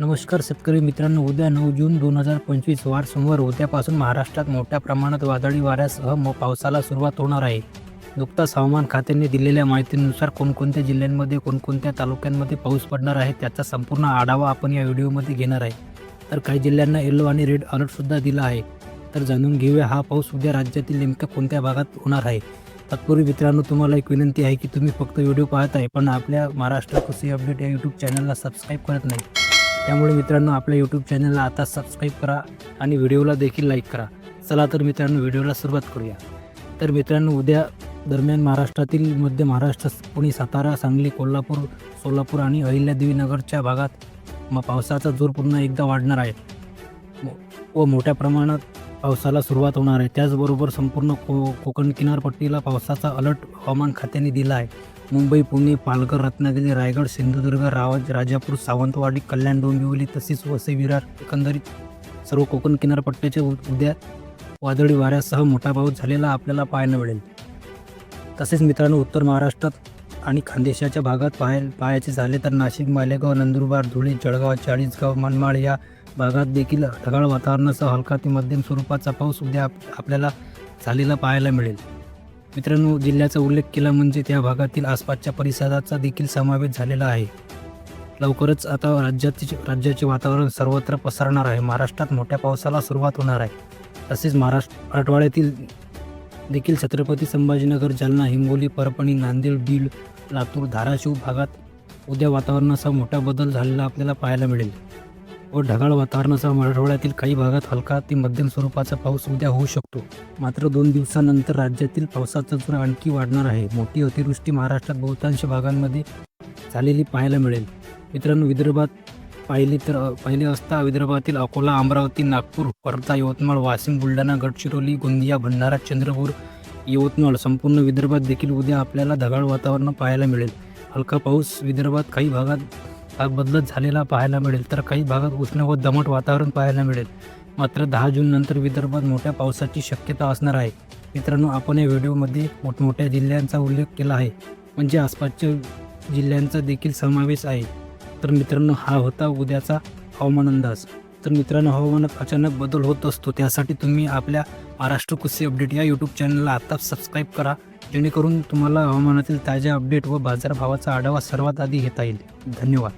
नमस्कार शेतकरी मित्रांनो उद्या नऊ जून दोन हजार पंचवीस वार सोमवार उद्यापासून महाराष्ट्रात मोठ्या प्रमाणात वादळी वाऱ्यासह म पावसाला सुरुवात होणार आहे. नुकताच हवामान खात्याने दिलेल्या माहितीनुसार कोणकोणत्या जिल्ह्यांमध्ये कोणकोणत्या तालुक्यांमध्ये पाऊस पडणार आहे त्याचा संपूर्ण आढावा आपण या व्हिडिओमध्ये घेणार आहे. तर काही जिल्ह्यांना येलो आणि रेड अलर्टसुद्धा दिला आहे. तर जाणून घेऊया हा पाऊस उद्या राज्यातील नेमक्या कोणत्या भागात होणार आहे. तत्पूर्वी मित्रांनो तुम्हाला एक विनंती आहे की तुम्ही फक्त व्हिडिओ पाहत आहे पण आपल्या महाराष्ट्र कृषी अपडेट या यूट्यूब चॅनलला सबस्क्राईब करत नाही. त्यामुळे मित्रांनो आपल्या यूट्यूब चॅनलला आता सबस्क्राईब करा आणि व्हिडिओला देखील लाईक करा. चला तर मित्रांनो व्हिडिओला सुरुवात करूया. तर मित्रांनो उद्या दरम्यान महाराष्ट्रातील मध्य महाराष्ट्र पुणे सातारा सांगली कोल्हापूर सोलापूर आणि अहिल्यादेवीनगरच्या भागात म पावसाचा जोर पुन्हा एकदा वाढणार आहे. व मोठ्या प्रमाणात पावसाला सुरुवात होणार आहे. त्याचबरोबर संपूर्ण को कोकण किनारपट्टीला पावसाचा अलर्ट हवामान खात्याने दिला आहे. मुंबई पुणे पालघर रत्नागिरी रायगड सिंधुदुर्ग रावज राजापूर सावंतवाडी कल्याण डोंबिवली तसेच वसई विरार एकंदरीत सर्व कोकण किनारपट्ट्याच्या उ- उद्या वादळी वाऱ्यासह मोठा पाऊस झालेला आपल्याला पाहायला मिळेल. तसेच मित्रांनो उत्तर महाराष्ट्रात आणि खानदेशाच्या भागात पाहाय पाहायचे झाले तर नाशिक मालेगाव नंदुरबार धुळे जळगाव चाळीसगाव मनमाड या भागात देखील ढगाळ वातावरणासह हलका ते मध्यम स्वरूपाचा पाऊस उद्या आप- आपल्याला झालेला पाहायला मिळेल. मित्रांनो जिल्ह्याचा उल्लेख केला म्हणजे त्या भागातील आसपासच्या परिसराचा देखील समावेश झालेला आहे. लवकरच आता राज्याचे राज्याचे वातावरण सर्वत्र पसरणार आहे. महाराष्ट्रात मोठ्या पावसाला सुरुवात होणार आहे. तसेच महाराष्ट्र मराठवाड्यातील देखील छत्रपती संभाजीनगर जालना हिंगोली परभणी नांदेड बीड लातूर धाराशिव भागात उद्या वातावरणाचा मोठा बदल झालेला आपल्याला पाहायला मिळेल. व ढगाळ वातावरणासह मराठवाड्यातील काही भागात हलका ते मध्यम स्वरूपाचा पाऊस उद्या होऊ शकतो. मात्र दोन दिवसानंतर राज्यातील पावसाचा जोर आणखी वाढणार आहे. मोठी अतिवृष्टी महाराष्ट्रात बहुतांश भागांमध्ये झालेली पाहायला मिळेल. मित्रांनो विदर्भात पाहिले तर पाहिले असता विदर्भातील अकोला अमरावती नागपूर वर्धा यवतमाळ वाशिम बुलढाणा गडचिरोली गोंदिया भंडारा चंद्रपूर यवतमाळ संपूर्ण विदर्भात देखील उद्या आपल्याला ढगाळ वातावरण पाहायला मिळेल. हलका पाऊस विदर्भात काही भागात भाग बदलत झालेला पाहायला मिळेल. तर काही भागात उष्ण व दमट वातावरण पाहायला मिळेल. मात्र दहा जून नंतर विदर्भात मोठ्या पावसाची शक्यता असणार आहे. मित्रांनो आपण या व्हिडिओमध्ये मोठमोठ्या जिल्ह्यांचा उल्लेख केला आहे. म्हणजे आसपासच्या जिल्ह्यांचा देखील समावेश आहे. तर मित्रांनो हा होता उद्याचा हवामान अंदाज. तर मित्रांनो हवामानात अचानक बदल होत असतो. त्यासाठी तुम्ही आपल्या महाराष्ट्र कृषी अपडेट या यूट्यूब चॅनलला आत्ताच सबस्क्राईब करा. जेणेकरून तुम्हाला हवामानातील ताज्या अपडेट व बाजारभावाचा आढावा सर्वात आधी घेता येईल. धन्यवाद.